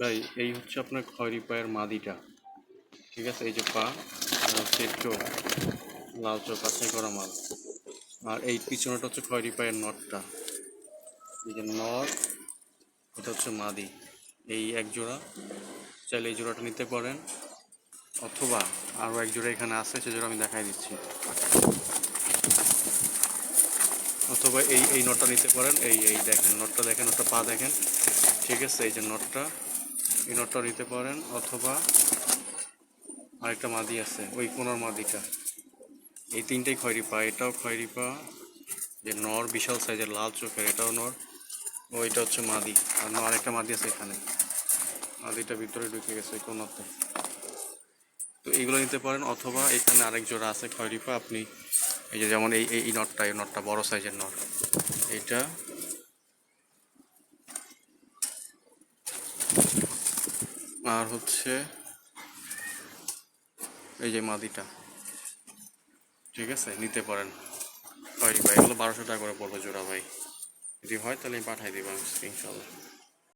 ভাই, এই হচ্ছে আপনার খয়রি পায়ের মাদিটা। ঠিক আছে? এই যে পা, আর হচ্ছে চোখ লাল চোখ আছে করা মাল আর এই পিছনেটা হচ্ছে খয়রি পায়ের নটটা। এই যে নট, এটা হচ্ছে মাদি। এই এক জোড়া, চাইলে এই জোড়াটা নিতে পারেন। অথবা আরও এক জোড়া এখানে আছে, সে জোড়া আমি দেখাই দিচ্ছি। অথবা এই এই নটটা নিতে পারেন। এই এই দেখেন, নটটা দেখেন, নটটা পা দেখেন। ঠিক আছে? এই যে নটটা এই নিতে পারেন, অথবা আরেকটা মাদি আছে, ওই কোনার মাদিটা। এই তিনটেই খয়রি পা, এটাও খয়রি পা, যে নর, বিশাল সাইজের, লাল চোখের, এটাও নর ও এটা হচ্ছে মাদি, আর আরেকটা মাদি আছে এখানে। মাদিটা ভিতরে ঢুকে গেছে ওই কোনাতে। তো এইগুলো নিতে পারেন, অথবা এখানে আরেক জোড়া আছে খয়রি পা, আপনি এই যে যেমন এই এই নটটা এই নটটা বড় সাইজের নট এইটা আর হচ্ছে এই যে মাদিটা। ঠিক আছে? নিতে পারেন। খয়রি ভাই, এগুলো বারোশো টাকা করে পড়বে জোড়া, ভাই। যদি হয়, তাহলে আমি পাঠাই দেবো ইনশাল্লাহ